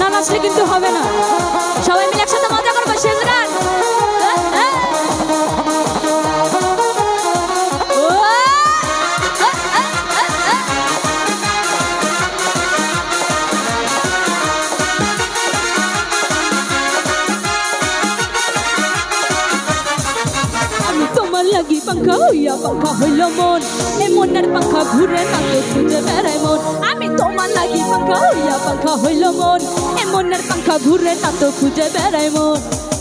না নাচলে কিন্তু হবে না। সবাই মিলে লাগি পাঙ্খা হইয়া পাঙ্খা হইল মন এ মনের পাঙ্খা ঘুরে না খুঁজে বেড়াই মন আমি তোমার লাগি পাঙ্খা হইয়া পাঙ্খা হইল মন এ মনের পাঙ্খা ঘুরে না খুঁজে বেড়াই মন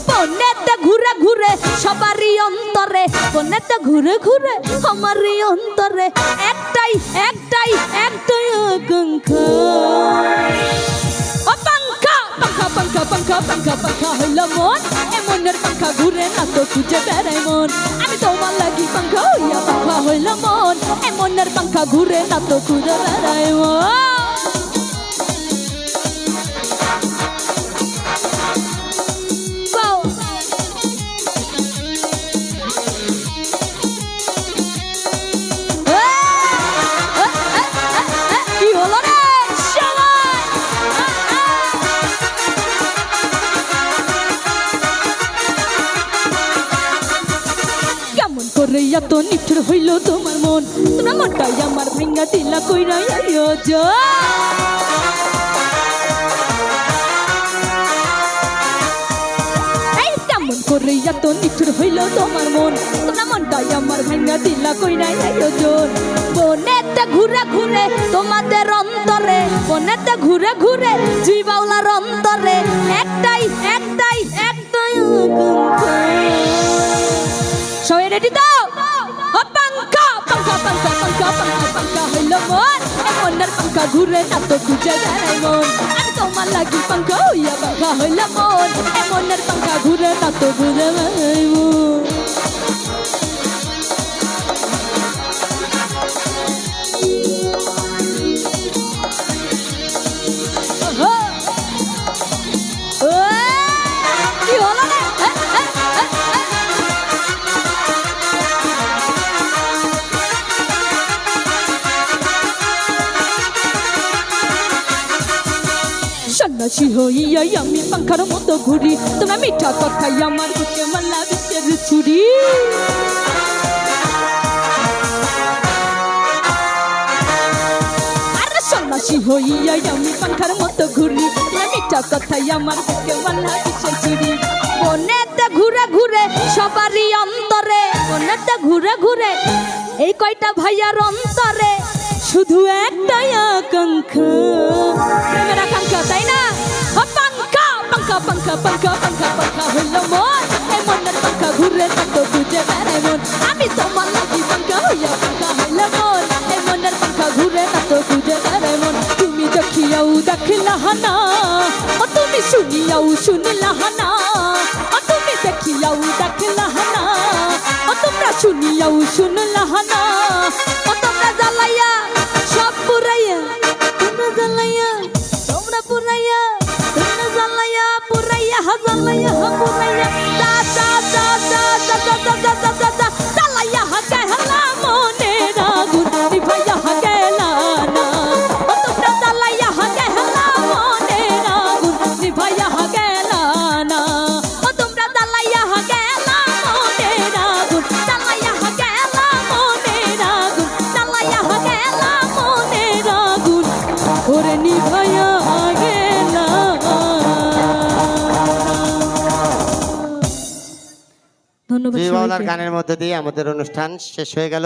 বনেতে ঘুরে ঘুরে সবারই অন্তরে বনেতে ঘুরে ঘুরে আমারই অন্তরে একটাই একটাই পাখা পাঙ্খা হইল মন এ মনের পাঙ্খা ঘুরে না তো খুঁজে বেড়াই মন। আমি তোমার লাগি পাখা হইয়া পাখা হইল মন এ পাঙ্খা ঘুরে না তো খুঁজে বেড়াই মন। করে এত নিঠুর হইল তোমার মন। তোমার মনটাই আমার ভাঙ্গা দিলা কইরা কেমন করে এত নিঠুর হইল তোমার মন। তোমার মনটাই আমার ভাঙ্গা দিলা কইরাই আয়োজন বনেতে ঘুরে ঘুরে তোমাদের অন্তরে, বনেতে ঘুরে ঘুরে জুই বাউলার অন্তরে একটাই রেডি তো পাঙ্খা পাঙ্খা পাঙ্খা পাঙ্খা পাঙ্খা পাঙ্খা হইল মন মনের পাঙ্খা ঘুরে না তো খুঁজে বেড়াই মন আমি তোমার লাগি পাঙ্খা হইয়া পাঙ্খা হইল মন মনের পাঙ্খা ঘুরে না তো ঘুরে বেড়াই সন্ন্যাসী হইয়াই আমি পাখার মতো ঘুরি। তোমরা মিঠা কথাই আমার বুকে মাল্লা বিশ্বের ছুরি সন্ন্যাসী হইয়াই আমি পাখার মতো ঘুরি। তোমরা মিঠা কথাই আমার বুকে মাল্লা বিশ্বের ছুরি বনেতে ঘুরে ঘুরে সবারই অন্তরে, বনেতে ঘুরে ঘুরে এই কয়টা ভাইয়ার অন্তরে? শুধু একটাই আকাঙ্ক্ষা। পাঙ্খা পাঙ্খা পাঙ্খা পাঙ্খা পাঙ্খা হইল মন এই মনের পাঙ্খা ঘুরে তত খুঁজে বেড়াই মন আমি তোমার লাগি পাঙ্খা হইয়া পাঙ্খা হইল মন এই মনের পাঙ্খা ঘুরে তত খুঁজে বেড়াই মন তুমি দেখিয়াও দেখলা হানা ও তুমি শুনিয়াও শুনলা হানা ও তুমি দেখিয়াও দেখলা হানা ও তোমরা শুনিয়াও শুনলা হানা ও ধন্যবাদ গানের মধ্যে দিয়ে আমাদের অনুষ্ঠান শেষ হয়ে গেল।